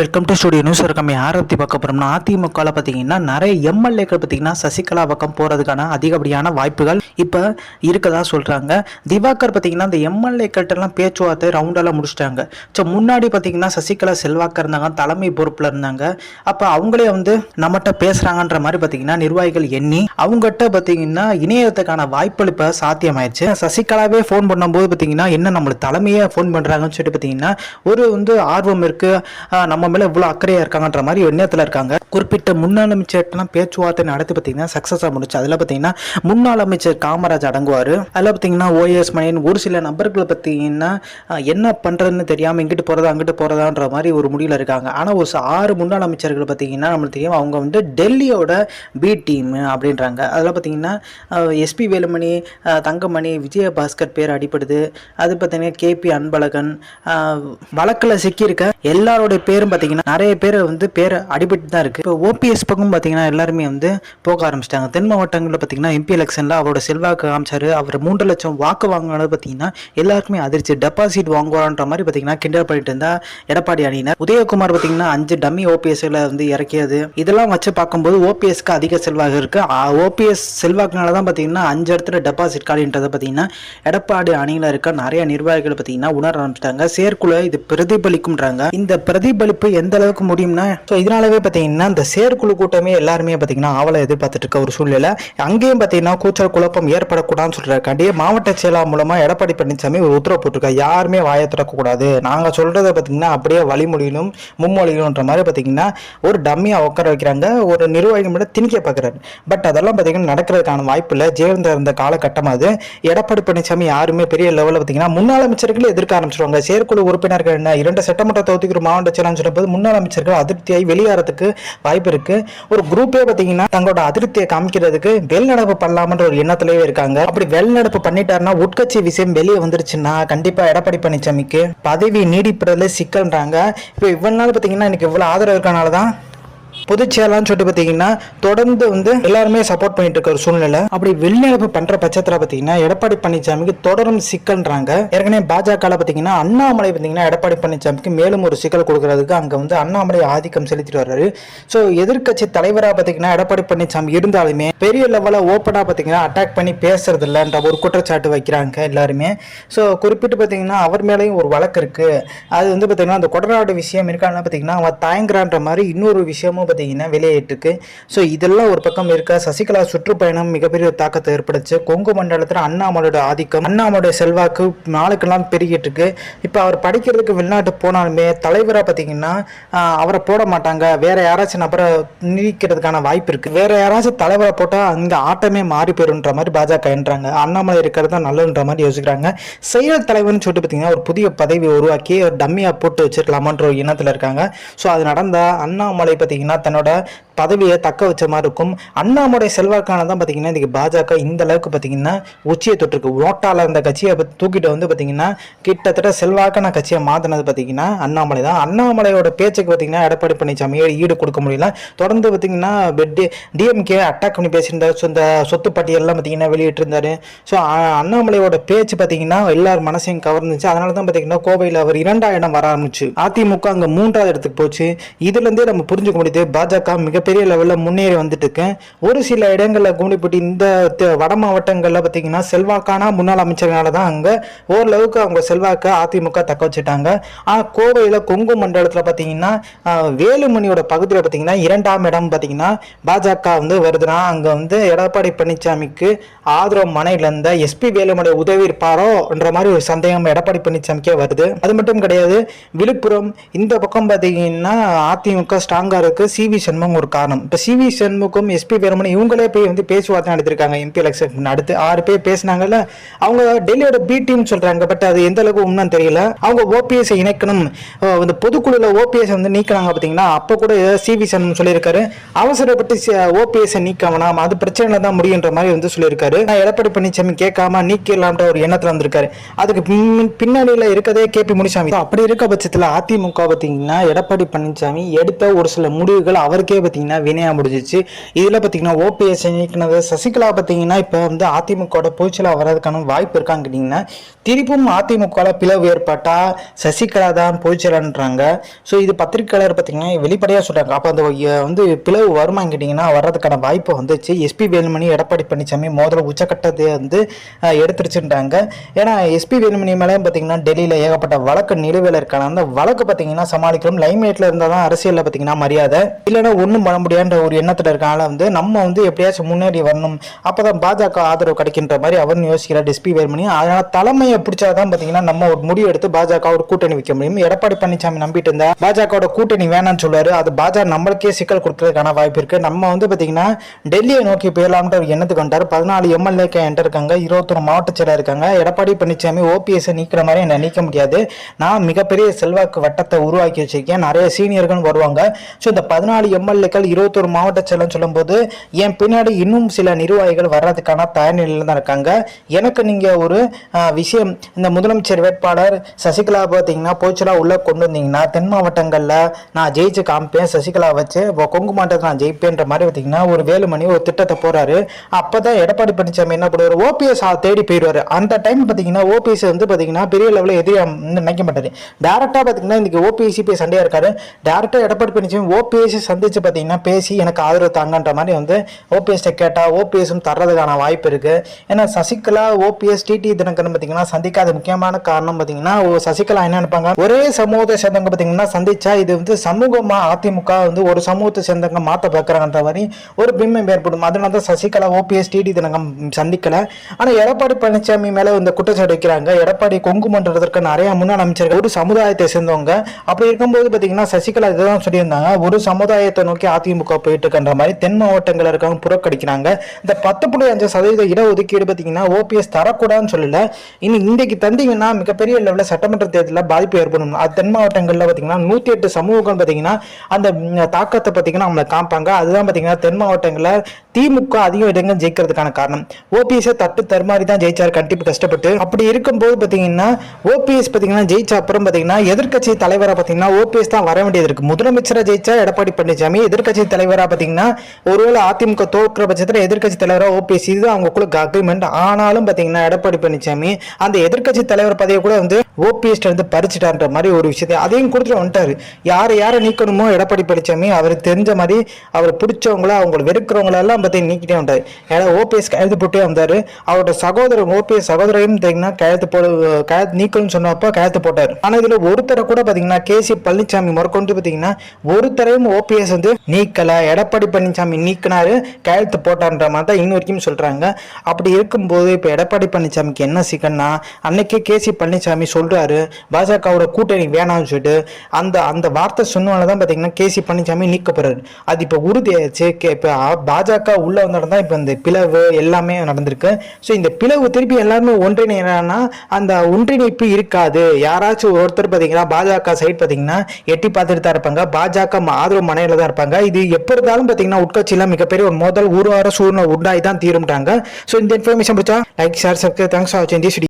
Welcome to studio news இருக்கம் யாரை பற்றி பார்க்க போகிறோம்னா அதிமுகவில் பார்த்தீங்கன்னா நிறைய எம்எல்ஏக்கள் பார்த்தீங்கன்னா சசிகலா பக்கம் போகிறதுக்கான அதிகப்படியான வாய்ப்புகள் இப்போ இருக்கதா சொல்கிறாங்க திவாகர் பார்த்தீங்கன்னா அந்த எம்எல்ஏக்கள்கிட்டலாம் பேச்சுவார்த்தை ரவுண்டெல்லாம் முடிச்சிட்டாங்க. ஸோ முன்னாடி பார்த்தீங்கன்னா சசிகலா செல்வாக்கர் இருந்தாங்க தலைமை பொறுப்பில் இருந்தாங்க. அப்போ அவங்களே வந்து நம்மகிட்ட பேசுகிறாங்கன்ற மாதிரி பார்த்தீங்கன்னா நிர்வாகிகள் எண்ணி அவங்ககிட்ட பார்த்தீங்கன்னா இணையத்துக்கான வாய்ப்புகள் இப்போ சாத்தியமாயிடுச்சு சசிகலாவே ஃபோன் பண்ணும்போது பார்த்தீங்கன்னா என்ன நம்மளுக்கு தலைமையே ஃபோன் பண்ணுறாங்கன்னு சொல்லிட்டு பார்த்தீங்கன்னா ஒரு வந்து ஆர்வம் இருக்குது நம்ம மேலே இவ்வளோ அக்கறையாக இருக்காங்கன்ற மாதிரி எண்ணத்தில் இருக்காங்க. குறிப்பிட்ட முன்னாள் அமைச்சர்லாம் பேச்சுவார்த்தை நடத்தி பார்த்தீங்கன்னா சக்சஸாக முடிச்சு அதில் பார்த்தீங்கன்னா முன்னாள் அமைச்சர் காமராஜ் அடங்குவார். அதில் பார்த்தீங்கன்னா ஓஎஸ் மணியன் ஒரு சில நபர்களை பார்த்தீங்கன்னா என்ன பண்ணுறதுன்னு தெரியாமல் இங்கிட்டு போகிறதா அங்கிட்டு போகிறதான்ற மாதிரி ஒரு முடிவில் இருக்காங்க. ஆனால் ஒரு ஆறு முன்னாள் அமைச்சர்கள் பார்த்தீங்கன்னா நம்மளுக்கு தெரியும் அவங்க வந்து டெல்லியோட பி டீம் அப்படின்றாங்க. அதில் பார்த்தீங்கன்னா எஸ்பி வேலுமணி தங்கமணி விஜயபாஸ்கர் பேர் அடிப்படுது அது பார்த்தீங்கன்னா கேபி அன்பழகன் வழக்கில் சிக்கியிருக்க எல்லாரோட பேரும் பார்த்தீங்கன்னா நிறைய பேர் வந்து பேர் அடிபட்டு தான் இருக்குது இப்போ ஓபிஎஸ் பக்கம் பார்த்தீங்கன்னா எல்லாருமே வந்து போக ஆரம்பிச்சிட்டாங்க. தென் மாவட்டங்களில் பார்த்தீங்கன்னா எம்பி எலெக்ஷனில் அவரோட செல்வாக்கு காமிச்சார். அவர் மூன்று லட்சம் வாக்கு வாங்கினது பார்த்தீங்கன்னா எல்லாருக்குமே அதிர்ச்சி. டெபாசிட் வாங்குவான்ற மாதிரி பார்த்தீங்கன்னா கிண்டல் பண்ணிட்டு இருந்தா எடப்பாடி அணியினர். உதயகுமார் பார்த்தீங்கன்னா அஞ்சு டம்மி ஓபிஎஸ்ல வந்து இறக்கியது. இதெல்லாம் வச்சு பார்க்கும்போது ஓபிஎஸ்க்கு அதிக செல்வாக்கு இருக்கு. ஓபிஎஸ் செல்வாக்குனால தான் பார்த்தீங்கன்னா அஞ்சு இடத்துல டெபாசிட் காலின்றதை பார்த்தீங்கன்னா எடப்பாடி அணியில் இருக்க நிறைய நிர்வாகிகள் பார்த்தீங்கன்னா உணர ஆரம்பிச்சிட்டாங்க. செயற்குழு இது பிரதிபலிக்கும்ன்றாங்க. இந்த பிரதிபலிப்பு எந்த அளவுக்கு முடியும்னா ஸோ இதனாலவே பார்த்தீங்கன்னா இந்த செயற்குழு கூட்டமே எல்லாருமே பார்த்தீங்கன்னா ஆவலை எதிர்பார்த்துட்டு இருக்க ஒரு சூழ்நிலை. அங்கேயும் பார்த்தீங்கன்னா கூச்சல் குழப்பம் ஏற்படக்கூடாதுன்னு சொல்றாக்காண்டி மாவட்ட செயலாளர் மூலமா எடப்பாடி பழனிசாமி ஒரு உத்தரவு போட்டிருக்கா யாருமே வாயை திறக்கக்கூடாது. நாங்கள் சொல்றதை பார்த்தீங்கன்னா அப்படியே வழிமொழியிலும் மும்மொழியிலும்ன்ற மாதிரி பார்த்தீங்கன்னா ஒரு டம்மியாக உட்கார வைக்கிறாங்க. ஒரு நிர்வாகிகள் மட்டும் திணிக்க பார்க்குறாரு பட் அதெல்லாம் பார்த்தீங்கன்னா நடக்கிறதுக்கான வாய்ப்பு இல்லை. ஜெயலலிதா இருந்த காலகட்டம் அது. எடப்பாடி பழனிசாமி யாருமே பெரிய லெவலில் பார்த்தீங்கன்னா முன்னாள் அமைச்சர்களே எதிர்க்க ஆரம்பிச்சிருவாங்க. செயற்குழு உறுப்பினர்கள் என்ன இரண்டு சட்டமன்ற தொகுதிக்கு மாவட்ட செயலாளர் சொல்லும்போது முன்னாள் அமைச்சர்கள் அதிருப்தியாகி வெளியேறதுக்கு வாய்ப்பு இருக்கு. ஒரு குரூப்பே பார்த்தீங்கன்னா தங்களோட அதிருப்தியை காமிக்கிறதுக்கு வெளிநடப்பு பண்ணலாமன்ற ஒரு எண்ணத்திலேயே இருக்காங்க. அப்படி வெளிநடப்பு பண்ணிட்டாருன்னா உட்கட்சி விஷயம் வெளியே வந்துருச்சுன்னா கண்டிப்பா எடப்பாடி பழனிசாமிக்கு பதவி நீடிப்பதில் சிக்கல்ன்றாங்க. இப்போ இவ்வளவு நாள் பார்த்தீங்கன்னா எனக்கு இவ்வளவு ஆதரவு இருக்கனால தான் பொதுச்செயலான்னு சொல்லிட்டு பார்த்தீங்கன்னா தொடர்ந்து வந்து எல்லாருமே சப்போர்ட் பண்ணிட்டு இருக்க ஒரு சூழ்நிலை. அப்படி வெளிநடப்பு பண்ற பட்சத்தில் பார்த்தீங்கன்னா எடப்பாடி பழனிசாமிக்கு தொடரும் சிக்கல்ன்றாங்க. ஏற்கனவே பாஜக பார்த்தீங்கன்னா அண்ணாமலை பார்த்தீங்கன்னா எடப்பாடி பழனிசாமிக்கு மேலும் ஒரு சிக்கல் கொடுக்கறதுக்கு அங்கே வந்து அண்ணாமலை ஆதிக்கம் செலுத்திட்டு வர்றாரு. ஸோ எதிர்க்கட்சி தலைவராக பார்த்தீங்கன்னா எடப்பாடி பழனிசாமி இருந்தாலுமே பெரிய லெவலில் ஓப்பனாக பார்த்தீங்கன்னா அட்டாக் பண்ணி பேசுறது இல்லைன்ற ஒரு குற்றச்சாட்டு வைக்கிறாங்க எல்லாருமே. ஸோ குறிப்பிட்டு பார்த்தீங்கன்னா அவர் மேலேயும் ஒரு வழக்கு இருக்கு. அது வந்து பார்த்தீங்கன்னா அந்த கொடநாடு விஷயம் இருக்கான்னு பார்த்தீங்கன்னா அவன் தயங்குறான்ற மாதிரி இன்னொரு விஷயமும் பார்த்தீங்கன்னா பார்த்தீங்கன்னா வெளியேற்றுக்கு ஸோ இதெல்லாம் ஒரு பக்கம் இருக்க? சசிகலா சுற்றுப்பயணம் மிகப்பெரிய தாக்கத்தை ஏற்படுச்சு கொங்கு மண்டலத்தில் அண்ணாமலையோட ஆதிக்கம் அண்ணாமலையோட செல்வாக்கு நாளுக்கெல்லாம் பெருகிட்டு இருக்கு இப்போ அவர் படிக்கிறதுக்கு வெளிநாட்டு போனாலுமே தலைவராக பார்த்தீங்கன்னா அவரை போட மாட்டாங்க. வேற யாராச்சும் நபரை நீக்கிறதுக்கான வாய்ப்பு இருக்கு. வேற யாராச்சும் தலைவரை போட்டால் அங்கே ஆட்டமே மாறி போயிருன்ற மாதிரி பாஜக என்றாங்க அண்ணாமலை இருக்கிறது தான் நல்லதுன்ற மாதிரி யோசிக்கிறாங்க. செயல் தலைவர்னு சொல்லிட்டு பார்த்தீங்கன்னா ஒரு புதிய பதவி உருவாக்கி ஒரு டம்மியாக போட்டு வச்சிருக்கலாமான்ற ஒரு எண்ணத்தில் இருக்காங்க. ஸோ அது நடந்தால் அண்ணாமலை பார்த்தீங்கன்னா தன்னோட பதவியை தக்க வச்ச மாதிரி இருக்கும். அண்ணாமலை செல்வாக்கான தான் பார்த்தீங்கன்னா இன்றைக்கி பாஜக இந்த அளவுக்கு பார்த்தீங்கன்னா உச்சியை தொட்டிருக்கு. ஓட்டால இருந்த கட்சியை தூக்கிட்டு வந்து பார்த்தீங்கன்னா கிட்டத்தட்ட செல்வாக்கான கட்சியை மாற்றினது பார்த்தீங்கன்னா அண்ணாமலை தான். அண்ணாமலையோட பேச்சுக்கு பார்த்தீங்கன்னா எடப்பாடி பழனிசாமியை ஈடு கொடுக்க முடியல? தொடர்ந்து பார்த்தீங்கன்னா டிஎம்கே அட்டாக் பண்ணி பேசியிருந்தார். ஸோ இந்த சொத்து பட்டியல்லாம் பார்த்தீங்கன்னா வெளியிட்டிருந்தார். ஸோ அண்ணாமலையோட பேச்சு பார்த்தீங்கன்னா எல்லார் மனசையும் கவர்ந்துச்சு. அதனால தான் பார்த்தீங்கன்னா கோவையில் அவர் இரண்டாம் இடம் வர ஆரம்பிச்சு. அதிமுக அங்கே மூன்றாவது இடத்துக்கு போச்சு. இதுலேருந்தே நம்ம புரிஞ்சுக்க முடியுது பாஜக மிகப்பெரிய பெரிய லெவலில் முன்னேறி வந்துட்டு ஒரு சில இடங்களில் கும்பிட்டு இந்த வட மாவட்டங்களில் பார்த்தீங்கன்னா செல்வாக்கான முன்னாள் அமைச்சர்களால தான் அங்கே ஓரளவுக்கு அவங்க செல்வாக்கை அதிமுக தக்க வச்சுட்டாங்க. ஆனால் கோவையில் கொங்கு மண்டலத்தில் பார்த்தீங்கன்னா வேலுமணியோட பகுதியில் பார்த்தீங்கன்னா இரண்டாம் இடம் பார்த்தீங்கன்னா பாஜக வந்து வருதுன்னா அங்கே வந்து எடப்பாடி பழனிசாமிக்கு ஆதரவு மனையில் இருந்த எஸ்பி வேலுமணி உதவி இருப்பாரோன்ற மாதிரி ஒரு சந்தேகம் எடப்பாடி பழனிசாமிக்கே வருது. அது மட்டும் கிடையாது விழுப்புரம் இந்த பக்கம் பார்த்தீங்கன்னா அதிமுக ஸ்ட்ராங்காக இருக்குது சி வி சண்முகம் ஒரு காரணம். இப்போ சிவி சண்முகம் எஸ்பி வேலுமணி இவங்களே போய் வந்து பேச்சுவார்த்தை நடத்திருக்காங்க. எம்பி எலெக்ஷன் அடுத்து ஆறு பேர் பேசினாங்கல்ல அவங்க டெல்லியோட பி டீம் சொல்றாங்க. பட் அது எந்த அளவுக்கு உண்மைன்னு தெரியல. அவங்க ஓபிஎஸ் இணைக்கணும். அஹ் இந்த பொதுக்குழுல ஓபிஎஸ் வந்து நீக்கினாங்க பார்த்தீங்கன்னா அப்போ கூட சிவி சண்முகம் சொல்லியிருக்காரு. அவசரப்பட்டு ஓபிஎஸ் நீக்க வேணாம். அது பிரச்சனையில தான் முடியுன்ற மாதிரி வந்து சொல்லியிருக்காரு. நான் எடப்பாடி பழனிசாமி கேட்காம நீக்கலாம்ன்ற ஒரு எண்ணத்தில் வந்திருக்காரு. அதுக்கு பின்னாடியில் இருக்கதே கே பி முனிசாமி. அப்படி இருக்க பட்சத்தில் அதிமுக பார்த்தீங்கன்னா எடப்பாடி பழனிசாமி எடுத்த ஒரு சில முடிவுகள் அவருக்கே பார்த்தீங்கன்னா பார்த்தீங்கன்னா வினையாக முடிஞ்சிச்சு. இதில் பார்த்தீங்கன்னா ஓபிஎஸ் நீக்கினது சசிகலா பார்த்தீங்கன்னா இப்போ வந்து அதிமுகவோட பொதுச்செயலாக வர்றதுக்கான வாய்ப்பு இருக்கான்னு கேட்டிங்கன்னா திருப்பும் அதிமுகவில் பிளவு ஏற்பட்டால் சசிகலா தான் பொதுச்செயலான்றாங்க ஸோ இது பத்திரிகையாளர் பார்த்தீங்கன்னா வெளிப்படையாக சொல்கிறாங்க அப்போ அந்த வந்து பிளவு வருமான்னு கேட்டிங்கன்னா வர்றதுக்கான வாய்ப்பு வந்துச்சு. எஸ்பி வேலுமணி எடப்பாடி பழனிசாமி மோதல் உச்சக்கட்டத்தை வந்து எடுத்துருச்சுன்றாங்க. ஏன்னா எஸ்பி வேலுமணி மேலே பார்த்தீங்கன்னா டெல்லியில் ஏகப்பட்ட வழக்கு நிலுவையில் இருக்கான அந்த வழக்கு பார்த்தீங்கன்னா சமாளிக்கிறோம் லைம்லைட்டில் இருந்தால் தான் அரசியலில் பார்த்தீங்கன்னா மரியாதை. இல்லைன்னா ஒன்றும் பண்ண முடியான்ற ஒரு எண்ணத்தில் இருக்கனால வந்து நம்ம வந்து எப்படியாச்சும் முன்னேறி வரணும். அப்போ தான் பாஜக ஆதரவு கிடைக்கின்ற மாதிரி அவர்னு யோசிக்கிறார். S P Velumani. அதனால் தலைமையை பிடிச்சாதான் பார்த்தீங்கன்னா நம்ம ஒரு முடிவு எடுத்து பாஜக ஒரு கூட்டணி வைக்க முடியும். எடப்பாடி பழனிசாமி நம்பிட்டு இருந்தா பாஜகவோட கூட்டணி வேணாம்னு சொல்லுவாரு. அது பாஜக நம்மளுக்கே சிக்கல் கொடுக்கறதுக்கான வாய்ப்பு இருக்கு. நம்ம வந்து பார்த்தீங்கன்னா டெல்லியை நோக்கி போயிடலாம்ன்ற ஒரு எண்ணத்துக்கு வந்துட்டார். பதினாலு எம்எல்ஏ என்கிட்ட இருக்காங்க. இருபத்தொரு மாவட்ட செயலர் இருக்காங்க. எடப்பாடி பழனிசாமி ஓபிஎஸ் நீக்கிற மாதிரி என்ன நீக்க முடியாது. நான் மிகப்பெரிய செல்வாக்கு வட்டத்தை உருவாக்கி வச்சிருக்கேன். நிறைய சீனியர்கள் வருவாங்க. ஸோ இந்த பதினாலு எம்எல்ஏக்கள் இருபத்தொரு மாவட்ட செயலர் சொல்லும்போது என் பின்னாடி இன்னும் சில நிர்வாகிகள் வர்றதுக்கான தயார் நிலையில் தான் இருக்காங்க. எனக்கு நீங்கள் ஒரு விஷயம் இந்த முதலமைச்சர் வேட்பாளர் சசிகலா பார்த்தீங்கன்னா போச்சலா உள்ளே கொண்டு வந்தீங்கன்னா தென் மாவட்டங்களில் நான் ஜெயிச்சு காமிப்பேன் சசிகலா வச்சு இப்போ கொங்கு மாவட்டத்தை நான் ஜெயிப்பேன்ற மாதிரி பார்த்தீங்கன்னா ஒரு வேலுமணி ஒரு திட்டத்தை போகிறாரு அப்போ தான் எடப்பாடி பழனிசாமி என்ன பண்ணுவார்? ஓபிஎஸ் தேடி போயிடுவார். அந்த டைம் பார்த்தீங்கன்னா ஓபிஎஸ் வந்து பார்த்தீங்கன்னா பெரிய லெவலில் எதிரியா நினைக்க மாட்டார். டேரெக்டாக பார்த்தீங்கன்னா இன்றைக்கி ஓபிஎஸ்சி போய் சண்டையாக இருக்காரு. டேரெக்டாக எடப்பாடி பழனிசாமி ஓபிஎஸ் சந்திச்சு பார்த்தீங்கன்னா பேசி எனக்கு ஆதரவு தாங்கன்ற மாதிரி வந்து ஓபிஎஸ்ட்டை கேட்டால் ஓபிஎஸும் தர்றதுக்கான வாய்ப்பு இருக்குது ஏன்னா சசிகலா ஓபிஎஸ் டிடி தினகரன் பார்த்தீங்கன்னா சந்திக்காத முக்கியமான காரணம் பார்த்தீங்கன்னா ஓ- சசிகலா என்ன நினைப்பாங்க? ஒரே சமூகத்தை சேர்ந்தவங்க பார்த்தீங்கன்னா சந்திச்சா இது வந்து சமூகமாக அதிமுக வந்து ஒரு சமூகத்தை சேர்ந்தவங்க மாற்ற பார்க்குறாங்கன்ற மாதிரி ஒரு பிம்பம் ஏற்படும். அதனால தான் சசிகலா ஓபிஎஸ் டிடி தினகம் சந்திக்கல. ஆனால் எடப்பாடி பழனிசாமி மேலே இந்த குற்றச்சாட்டு வைக்கிறாங்க. எடப்பாடி கொங்கு மன்றத்திற்கு நிறைய முன்னாள் அமைச்சர்கள் ஒரு சமுதாயத்தை சேர்ந்தவங்க. அப்படி இருக்கும்போது பார்த்தீங்கன்னா சசிகலா இதுதான் சொல்லியிருந்தாங்க. ஒரு சமுதாயத்தை நோக்கி அதிமுக போயிட்டு இருக்கின்ற மாதிரி தென் மாவட்டங்களில் இருக்கவங்க புறக்கணிக்கிறாங்க. இந்த பத்து புள்ளி அஞ்சு சதவீத இடஒதுக்கீடு பார்த்தீங்கன்னா ஓபிஎஸ் தரக்கூடாதுன்னு சொல்லல. இன்னும் இன்றைக்கு தந்தீங்கன்னா மிகப்பெரிய லெவலில் சட்டமன்ற தேர்தலில் பாதிப்பு ஏற்படும் அது தென் மாவட்டங்களில் பார்த்தீங்கன்னா நூற்றி எட்டு சமூகம் பார்த்தீங்கன்னா அந்த தாக்கத்தை பார்த்தீங்கன்னா அவங்களை காமிப்பாங்க அதுதான் பார்த்தீங்கன்னா தென் மாவட்டங்களில் திமுக அதிகம் இடங்கள் ஜெயிக்கிறதுக்கான காரணம். ஓபிஎஸ் தட்டு தருமாறி தான் ஜெயிச்சார் கண்டிப்பாக கஷ்டப்பட்டு. அப்படி இருக்கும்போது பார்த்தீங்கன்னா ஓபிஎஸ் பார்த்தீங்கன்னா ஜெயிச்ச அப்புறம் பார்த்தீங்கன்னா எதிர்க்கட்சி தலைவரை பார்த்தீங்கன்னா ஓபிஎஸ் தான் வர வேண்டியது இருக்கு. முதலமைச்சராக ஜெயிச்சா எடப்பாடி பழனிசாமி எதிர்கட்சி தலைவராக பார்த்தீங்கன்னா ஒருவேளை அதிமுக தோற்கிற பட்சத்தில் எதிர்கட்சி தலைவராக ஓபிஎஸ் இது அவங்களுக்குள்ள அக்ரிமெண்ட் ஆனாலும் பார்த்தீங்கன்னா எடப்பாடி பழனிசாமி அந்த எதிர்கட்சி தலைவர் பதவியை கூட வந்து ஓபிஎஸ் வந்து பறிச்சிட்டான்ற மாதிரி ஒரு விஷயத்தை அதையும் கொடுத்துட்டு வந்துட்டாரு. யாரை யாரை நீக்கணுமோ எடப்பாடி பழனிசாமி அவருக்கு தெரிஞ்ச மாதிரி அவர் பிடிச்சவங்கள அவங்க வெறுக்கிறவங்களெல்லாம் பார்த்தீங்கன்னா நீக்கிட்டே வந்தார். ஏன்னா ஓபிஎஸ் கையெழுத்து போட்டே வந்தார். அவரோட சகோதரர் ஓபிஎஸ் சகோதரையும் பார்த்தீங்கன்னா கையெழுத்து போட கையெழுத்து நீக்கணும்னு சொன்னப்போ கையெழுத்து போட்டார். ஆனால் இதில் ஒருத்தரை கூட பார்த்தீங்கன்னா கேசி பழனிசாமி முறக்கொண்டு பார்த்தீங்கன்னா ஒருத்தரையும் ஓபிஎஸ் வந்து நீக்கலை. எடப்பாடி பழனிசாமி நீக்கினாரு கையெழுத்து போட்டான்ற மாதிரி தான் இன்ன வரைக்கும் சொல்கிறாங்க அப்படி இருக்கும்போது இப்போ எடப்பாடி பழனிசாமிக்கு என்ன சிக்கன்னா அன்னைக்கே கேசி பழனிசாமி சொல்கிறாரு பாஜகவோட கூட்டணி வேணாம்னு சொல்லிட்டு அந்த அந்த வார்த்தை சொன்னால தான் பார்த்தீங்கன்னா கேசி பழனிசாமி நீக்கப்படுறாரு அது இப்போ உறுதியாச்சு. இப்போ பாஜக உள்ளே வந்தோட தான் இப்போ இந்த பிளவு எல்லாமே நடந்திருக்கு. ஸோ இந்த பிளவு திருப்பி எல்லாருமே ஒன்றிணைனா அந்த ஒன்றிணைப்பு இருக்காது. யாராச்சும் ஒருத்தர் பார்த்தீங்கன்னா பாஜக சைடு பார்த்தீங்கன்னா எட்டி பார்த்துட்டு தான் இருப்பாங்க. பாஜக ஆதரவு மனையில் தான் இருப்பாங்க. இது எப்போ இருந்தாலும் பார்த்தீங்கன்னா உட்கட்சியில் மிகப்பெரிய ஒரு மோதல் ஊர்வார சூழ்நிலை உண்டாகி தான் தீரும்ட்டாங்க. ஸோ இந்த இன்ஃபர்மேஷன் பிடிச்சா like share subscribe thanks for வாட்சிங் திஸ்